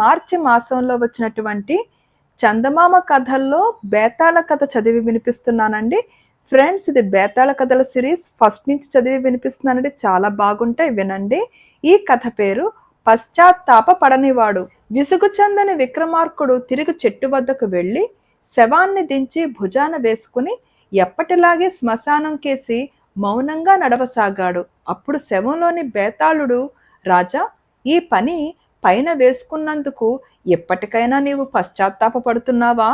మార్చి మాసంలో వచ్చినటువంటి చందమామ కథల్లో బేతాళ కథ చదివి వినిపిస్తున్నానండి. ఫ్రెండ్స్ ఇది బేతాళ కథల సిరీస్. ఫస్ట్ నుంచి చదివి వినిపిస్తున్నానండి. చాలా బాగుంటాయి వినండి. ఈ కథ పేరు పశ్చాత్తాప పడనివాడు. విసుగు చెందని విక్రమార్కుడు తిరిగి చెట్టు వద్దకు వెళ్ళి శవాన్ని దించి భుజాన వేసుకుని ఎప్పటిలాగే శ్మశానం కేసి మౌనంగా నడవసాగాడు. అప్పుడు శవంలోని బేతాళుడు రాజా ఈ పని పైన వేసుకున్నందుకు ఎప్పటికైనా నీవు పశ్చాత్తాపపడుతున్నావా?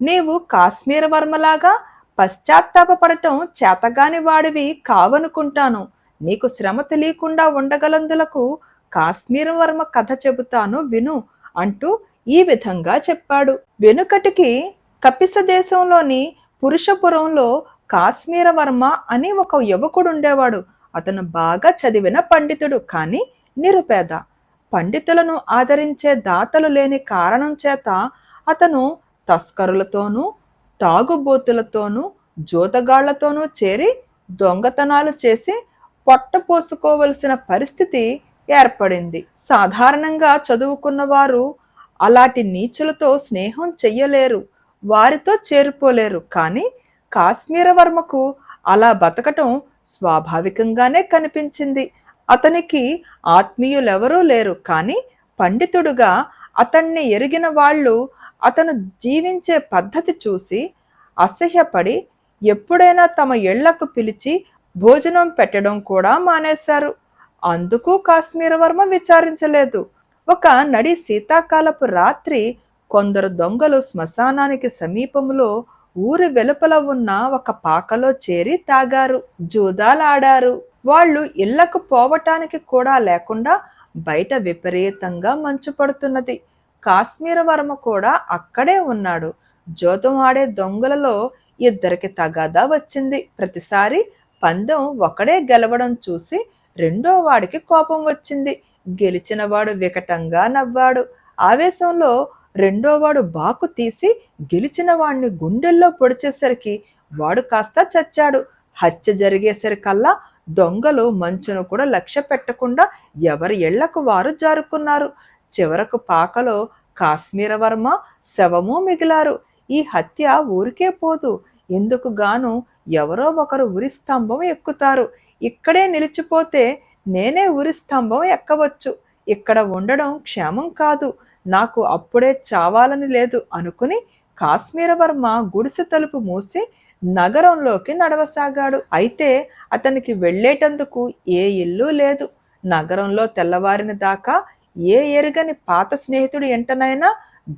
నీవు కాశ్మీర వర్మలాగా పశ్చాత్తాపపడటం చేతగాని వాడివి కావనుకుంటాను. నీకు శ్రమ తెలియకుండా ఉండగలందులకు కాశ్మీర వర్మ కథ చెబుతాను విను అంటూ ఈ విధంగా చెప్పాడు. వెనుకటికి కపిస దేశంలోని పురుషపురంలో కాశ్మీర వర్మ అని ఒక యువకుడు ఉండేవాడు అతను బాగా చదివిన పండితుడు కానీ నిరుపేద. పండితులను ఆదరించే దాతలు లేని కారణం చేత అతను తస్కరులతోనూ తాగుబోతులతోనూ జూతగాళ్ళతోనూ చేరి దొంగతనాలు చేసి పొట్టపోసుకోవలసిన పరిస్థితి ఏర్పడింది. సాధారణంగా చదువుకున్న వారు అలాంటి నీచులతో స్నేహం చెయ్యలేరు వారితో చేరిపోలేరు. కానీ కాశ్మీర వర్మకు అలా బతకటం స్వాభావికంగానే కనిపించింది. అతనికి ఆత్మీయులెవరూ లేరు. కానీ పండితుడుగా అతన్ని ఎరిగిన వాళ్ళు అతను జీవించే పద్ధతి చూసి అసహ్యపడి ఎప్పుడైనా తమ ఇళ్ళకు పిలిచి భోజనం పెట్టడం కూడా మానేశారు. అందుకు కాశ్మీర వర్మ విచారించలేదు. ఒక నడి శీతాకాలపు రాత్రి కొందరు దొంగలు శ్మశానానికి సమీపంలో ఊరి వెలుపల ఉన్న ఒక పాకలో చేరి తాగారు జూదాలాడారు. వాళ్ళు ఇళ్ళకు పోవటానికి కూడా లేకుండా బయట విపరీతంగా మంచు పడుతున్నది. కాశ్మీర వర్మ కూడా అక్కడే ఉన్నాడు. జూతం ఆడే దొంగలలో ఇద్దరికి తగాదా వచ్చింది. ప్రతిసారి పందెం ఒకడే గెలవడం చూసి రెండో వాడికి కోపం వచ్చింది. గెలిచిన వాడు వికటంగా నవ్వాడు. ఆవేశంలో రెండో వాడు బాకు తీసి గెలిచిన వాడిని గుండెల్లో పొడిచేసరికి వాడు కాస్త చచ్చాడు. హత్య జరిగేసరికల్లా దొంగలు మంచును కూడా లక్ష్య పెట్టకుండా ఎవరి ఇళ్ళకు వారు జారుకున్నారు. చివరకు పాకలో కాశ్మీర వర్మ శవము మిగిలారు. ఈ హత్య ఊరికే పోదు. ఎందుకు గాను ఎవరో ఒకరు ఉరి స్తంభం ఎక్కుతారు. ఇక్కడే నిలిచిపోతే నేనే ఉరి స్తంభం ఎక్కవచ్చు. ఇక్కడ ఉండడం క్షేమం కాదు. నాకు అప్పుడే చావాలని లేదు అనుకుని కాశ్మీర వర్మ గుడిసె తలుపు మూసి నగరంలోకి నడవసాగాడు. అయితే అతనికి వెళ్ళేటందుకు ఏ ఇల్లు లేదు. నగరంలో తెల్లవారిన దాకా ఏ ఎరుగని పాత స్నేహితుడు ఎంటనైనా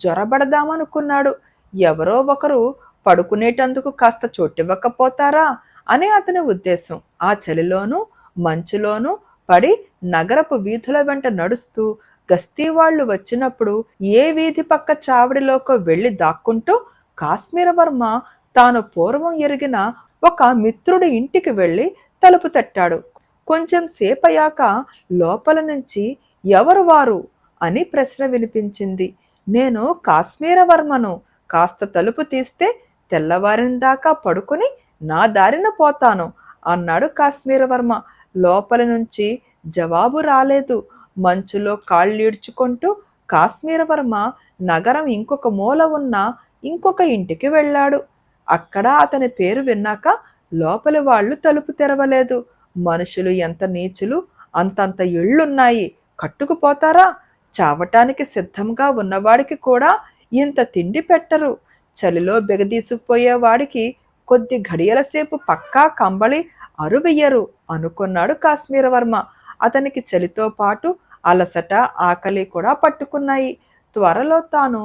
జ్వరబడదామనుకున్నాడు ఎవరో ఒకరు పడుకునేటందుకు కాస్త చోటివ్వకపోతారా అని అతని ఉద్దేశం. ఆ చలిలోనూ మంచులోనూ పడి నగరపు వీధుల వెంట నడుస్తూ గస్తీ వాళ్ళు వచ్చినప్పుడు ఏ వీధి పక్క చావడిలోకి వెళ్ళి దాక్కుంటూ కాశ్మీర వర్మ తాను పూర్వం ఎరిగిన ఒక మిత్రుడి ఇంటికి వెళ్ళి తలుపు తట్టాడు. కొంచెం సేపయ్యాక లోపల నుంచి ఎవరు వారు అని ప్రశ్న వినిపించింది. నేను కాశ్మీర వర్మను కాస్త తలుపు తీస్తే తెల్లవారిన దాకా పడుకుని నా దారిన పోతాను అన్నాడు కాశ్మీర వర్మ. లోపల నుంచి జవాబు రాలేదు. మంచులో కాళ్ళీడ్చుకుంటూ కాశ్మీర వర్మ నగరం ఇంకొక మూల ఉన్న ఇంకొక ఇంటికి వెళ్ళాడు. అక్కడ అతని పేరు విన్నాక లోపలి వాళ్ళు తలుపు తెరవలేదు. మనుషులు ఎంత నీచులు అంతంత ఇళ్ళున్నాయి. కట్టుకుపోతారా? చావటానికి సిద్ధంగా ఉన్నవాడికి కూడా ఇంత తిండి పెట్టరు. చలిలో బెగదీసుకుపోయేవాడికి కొద్ది గడియల సేపు పక్కా కంబళి అరువెయ్యరు అనుకున్నాడు కాశ్మీర వర్మ. అతనికి చలితో పాటు అలసట ఆకలి కూడా పట్టుకున్నాయి. త్వరలో తాను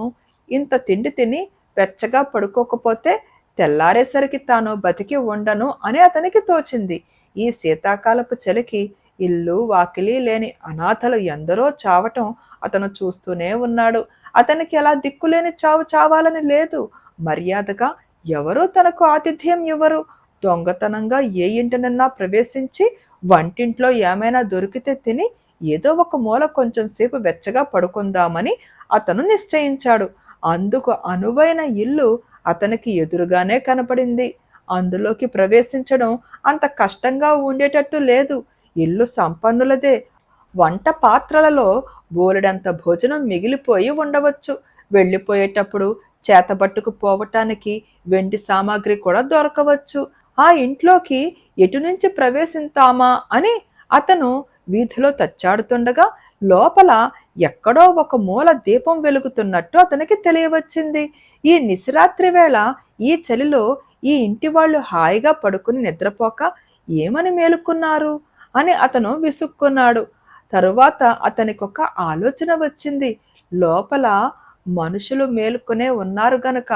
ఇంత తిండి తిని వెచ్చగా పడుకోకపోతే తెల్లారేసరికి తాను బతికి ఉండను అని అతనికి తోచింది. ఈ శీతాకాలపు చలికి ఇల్లు వాకిలి లేని అనాథలు ఎందరో చావటం అతను చూస్తూనే ఉన్నాడు. అతనికి అలా దిక్కులేని చావు చావాలని లేదు. మర్యాదగా ఎవరూ తనకు ఆతిథ్యం ఇవ్వరు. దొంగతనంగా ఏ ఇంటినన్నా ప్రవేశించి వంటింట్లో ఏమైనా దొరికితే తిని ఏదో ఒక మూల కొంచెం సేపు వెచ్చగా పడుకుందామని అతను నిశ్చయించాడు. అందుకు అనువైన ఇల్లు అతనికి ఎదురుగానే కనపడింది. అందులోకి ప్రవేశించడం అంత కష్టంగా ఉండేటట్టు లేదు. ఇల్లు సంపన్నులదే. వంట పాత్రలలో బోలెడంత భోజనం మిగిలిపోయి ఉండవచ్చు. వెళ్ళిపోయేటప్పుడు చేతబట్టుకు పోవటానికి వెండి సామాగ్రి కూడా దొరకవచ్చు. ఆ ఇంట్లోకి ఎటు నుంచి ప్రవేశింతామా అని అతను వీధిలో తచ్చాడుతుండగా లోపల ఎక్కడో ఒక మూల దీపం వెలుగుతున్నట్టు అతనికి తెలియవచ్చింది. ఈ నిశరాత్రి వేళ ఈ చలిలో ఈ ఇంటి వాళ్ళు హాయిగా పడుకుని నిద్రపోక ఏమని మేలుకున్నారు అని అతను విసుక్కున్నాడు. తరువాత అతనికి ఒక ఆలోచన వచ్చింది. లోపల మనుషులు మేలుకునే ఉన్నారు గనక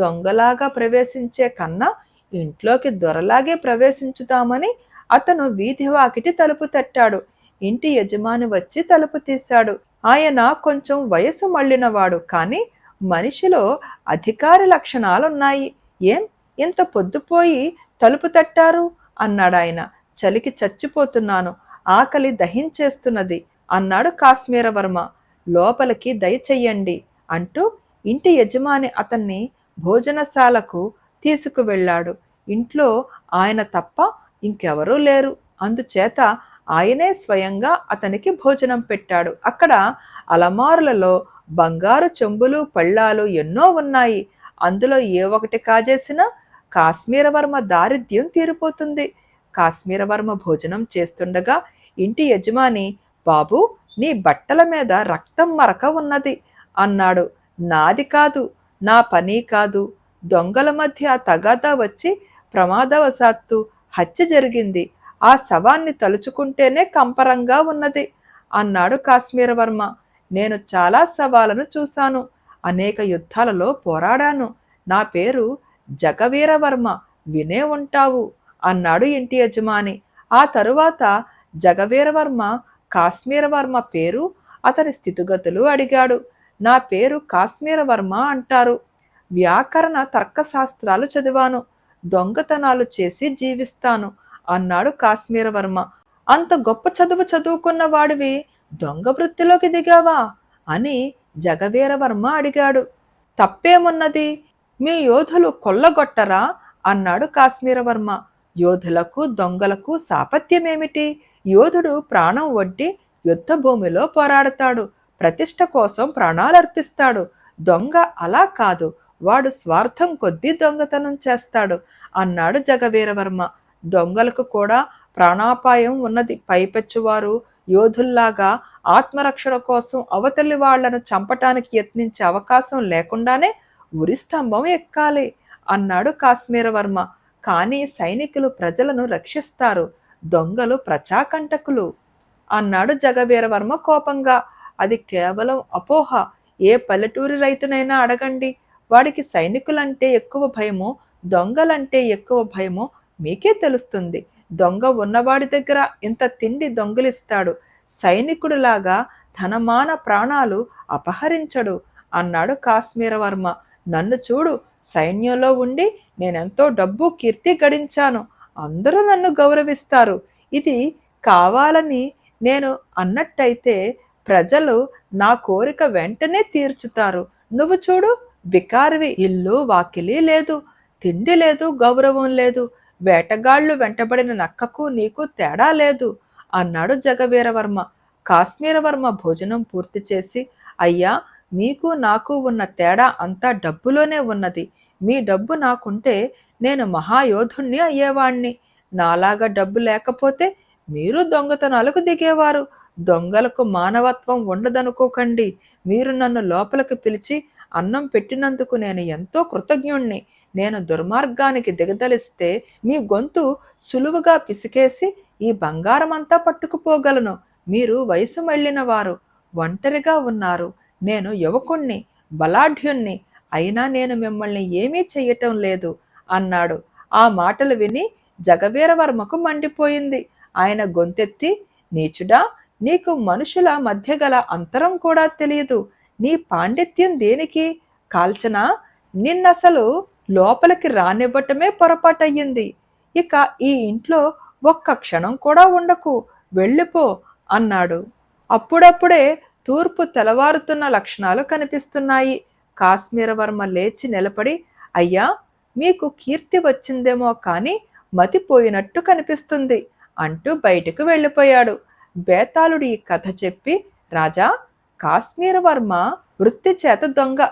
దొంగలాగా ప్రవేశించే కన్నా ఇంట్లోకి దొరలాగే ప్రవేశించుతామని అతను వీధి వాకిటి తలుపు తట్టాడు. ఇంటి యజమాని వచ్చి తలుపు తీశాడు. ఆయన కొంచెం వయసు మళ్ళినవాడు కానీ మనిషిలో అధికారి లక్షణాలున్నాయి. ఏం? ఇంత పొద్దుపోయి తలుపు తట్టారు? అన్నాడు ఆయన. చలికి చచ్చిపోతున్నాను. ఆకలి దహించేస్తున్నది అన్నాడు కాశ్మీరవర్మ. లోపలికి దయచెయ్యండి అంటూ ఇంటి యజమాని అతన్ని భోజనశాలకు తీసుకువెళ్ళాడు ఇంట్లో ఆయన తప్ప ఇంకెవరూ లేరు. అందుచేత ఆయనే స్వయంగా అతనికి భోజనం పెట్టాడు. అక్కడ అలమారులలో బంగారు చెంబులు పళ్ళాలు ఎన్నో ఉన్నాయి. అందులో ఏ ఒకటి కాజేసినా కాశ్మీరవర్మ దారిద్ర్యం తీరిపోతుంది. కాశ్మీరవర్మ భోజనం చేస్తుండగా ఇంటి యజమాని బాబు నీ బట్టల మీద రక్తం మరక ఉన్నది అన్నాడు. నాది కాదు నా పని కాదు దొంగల మధ్య తగాదా వచ్చి ప్రమాదవశాత్తు హత్య జరిగింది. ఆ శవాన్ని తలుచుకుంటేనే కంపరంగా ఉన్నది. అన్నాడు కాశ్మీరవర్మ నేను చాలా శవాలను చూశాను. అనేక యుద్ధాలలో పోరాడాను. నా పేరు జగవీరవర్మ వినే ఉంటావు అన్నాడు ఇంటి యజమాని. ఆ తరువాత జగవీరవర్మ కాశ్మీరవర్మ పేరు అతని స్థితిగతులు అడిగాడు. నా పేరు కాశ్మీరవర్మ అంటారు. వ్యాకరణ తర్కశాస్త్రాలు చదివాను. దొంగతనాలు చేసి జీవిస్తాను అన్నాడు కాశ్మీరవర్మ అంత గొప్ప చదువు చదువుకున్న వాడివి దొంగ వృత్తిలోకి దిగావా? అని జగవీరవర్మ అడిగాడు. తప్పేమున్నది? మీ యోధులు కొల్లగొట్టరా? అన్నాడు కాశ్మీరవర్మ యోధులకు దొంగలకు సాపత్యమేమిటి? యోధుడు ప్రాణం వడ్డి యుద్ధ భూమిలో పోరాడతాడు. ప్రతిష్ట కోసం ప్రాణాలర్పిస్తాడు. దొంగ అలా కాదు. వాడు స్వార్థం కొద్దీ దొంగతనం చేస్తాడు అన్నాడు జగవీరవర్మ. దొంగలకు కూడా ప్రాణాపాయం ఉన్నది. పైపెచ్చువారు యోధుల్లాగా ఆత్మరక్షణ కోసం అవతలి వాళ్ళను చంపటానికి యత్నించే అవకాశం లేకుండానే ఉరి స్తంభం ఎక్కాలి అన్నాడు కాశ్మీరవర్మ. కానీ సైనికులు ప్రజలను రక్షిస్తారు. దొంగలు ప్రజాకంటకులు అన్నాడు జగవీరవర్మ కోపంగా. అది కేవలం అపోహ. ఏ పల్లెటూరి రైతునైనా అడగండి. వాడికి సైనికులంటే ఎక్కువ భయమో దొంగలంటే ఎక్కువ భయమో మీకే తెలుస్తుంది. దొంగ ఉన్నవాడి దగ్గర ఇంత తిండి దొంగిలిస్తాడు. సైనికుడిలాగా ధనమాన ప్రాణాలు అపహరించడు అన్నాడు కాశ్మీరవర్మ నన్ను చూడు సైన్యంలో ఉండి నేనెంతో డబ్బు కీర్తి గడించాను. అందరూ నన్ను గౌరవిస్తారు. ఇది కావాలని నేను అన్నట్టయితే ప్రజలు నా కోరిక వెంటనే తీర్చుతారు. నువ్వు చూడు బికారివి ఇల్లు వాకిలి లేదు తిండి లేదు గౌరవం లేదు వేటగాళ్ళు వెంటబడిన నక్కకు నీకు తేడా లేదు అన్నాడు జగవీరవర్మ. కాశ్మీరవర్మ భోజనం పూర్తి చేసి అయ్యా మీకు నాకు ఉన్న తేడా అంతా డబ్బులోనే ఉన్నది. మీ డబ్బు నాకుంటే నేను మహాయోధుణ్ణి అయ్యేవాణ్ణి. నాలాగా డబ్బు లేకపోతే మీరు దొంగతనాలకు దిగేవారు. దొంగలకు మానవత్వం ఉండదనుకోకండి. మీరు నన్ను లోపలికి పిలిచి అన్నం పెట్టినందుకు నేను ఎంతో కృతజ్ఞుణ్ణి. నేను దుర్మార్గానికి దిగదలిస్తే మీ గొంతు సులువుగా పిసికేసి ఈ బంగారమంతా పట్టుకుపోగలను. మీరు వయసు మళ్ళిన వారు ఒంటరిగా ఉన్నారు. నేను యువకుణ్ణి బలాఢ్యుణ్ణి. అయినా నేను మిమ్మల్ని ఏమీ చెయ్యటం లేదు అన్నాడు. ఆ మాటలు విని జగవీరవర్మకు మండిపోయింది. ఆయన గొంతెత్తి నీచుడా నీకు మనుషుల మధ్య గల అంతరం కూడా తెలియదు నీ పాండిత్యం దేనికి? కాల్చనా నిన్నసలు లోపలికి రానివ్వటమే పొరపాటయ్యింది. ఇక ఈ ఇంట్లో ఒక్క క్షణం కూడా ఉండకు. వెళ్ళిపో అన్నాడు. అప్పుడప్పుడే తూర్పు తెలవారుతున్న లక్షణాలు కనిపిస్తున్నాయి. కాశ్మీరవర్మ లేచి నిలబడి అయ్యా మీకు కీర్తి వచ్చిందేమో కానీ మతిపోయినట్టు కనిపిస్తుంది అంటూ బయటకు వెళ్ళిపోయాడు. బేతాళుడు ఈ కథ చెప్పి రాజా కాశ్మీర వర్మ వృత్తి చేత దొంగ.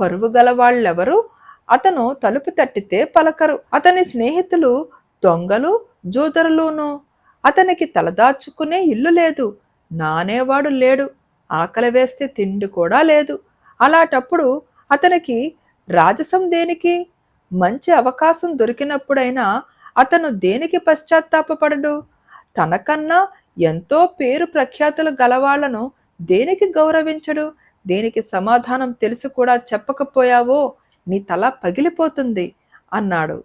పరువు గల వాళ్ళెవరు? అతను తలుపు తట్టితే పలకరు. అతని స్నేహితులు దొంగలు జూదరులును. అతనికి తలదాచుకునే ఇల్లు లేదు. నానేవాడు లేడు. ఆకలి వేస్తే తిండి కూడా లేదు. అలాంటప్పుడు అతనికి రాజసం దేనికి? మంచి అవకాశం దొరికినప్పుడైనా అతను దేనికి పశ్చాత్తాపపడడు? తనకన్నా ఎంతో పేరు ప్రఖ్యాతులు గలవాళ్ళను దేనికి గౌరవించడు? దేనికి సమాధానం తెలుసు కూడా చెప్పకపోయావో? నీ తల పగిలిపోతుంది అన్నాడు.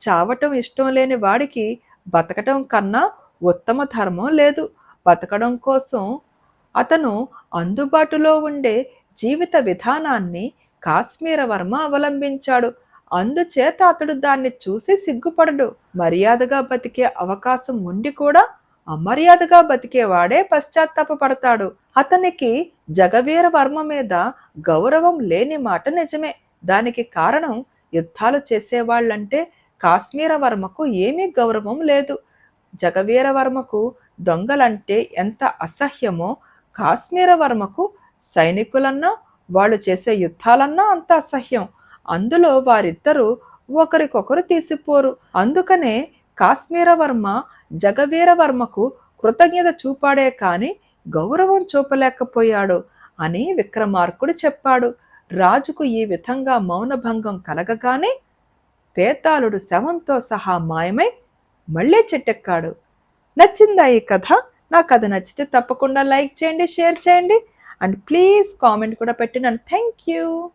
చావటం ఇష్టం లేని వాడికి బతకటం కన్నా ఉత్తమ ధర్మం లేదు. బతకడం కోసం అతను అందుబాటులో ఉండే జీవిత విధానాన్ని కాశ్మీర వర్మ అవలంబించాడు. అందుచేత అతడు దాన్ని చూసి సిగ్గుపడడు. మర్యాదగా బతికే అవకాశం ఉండి కూడా అమర్యాదగా బతికేవాడే పశ్చాత్తాపపడతాడు. అతనికి జగవీర వర్మ మీద గౌరవం లేని మాట నిజమే. దానికి కారణం యుద్ధాలు చేసేవాళ్ళంటే కాశ్మీర వర్మకు ఏమీ గౌరవం లేదు. జగవీర వర్మకు దొంగలంటే ఎంత అసహ్యమో కాశ్మీర వర్మకు సైనికులన్నా వాళ్ళు చేసే యుద్ధాలన్నా అంత అసహ్యం. అందులో వారిద్దరూ ఒకరికొకరు తీసిపోరు. అందుకనే కాశ్మీర వర్మ జగవీర వర్మకు కృతజ్ఞత చూపాడే కాని గౌరవం చూపలేకపోయాడు అని విక్రమార్కుడు చెప్పాడు. రాజుకు ఈ విధంగా మౌనభంగం కలగగానే పేతాళుడు శవంతో సహా మాయమై మళ్ళీ చెట్టెక్కాడు. నచ్చిందా ఈ కథ? నా కథ నచ్చితే తప్పకుండా లైక్ చేయండి షేర్ చేయండి. అండ్ ప్లీజ్ కామెంట్ కూడా పెట్టినాను థ్యాంక్ యూ.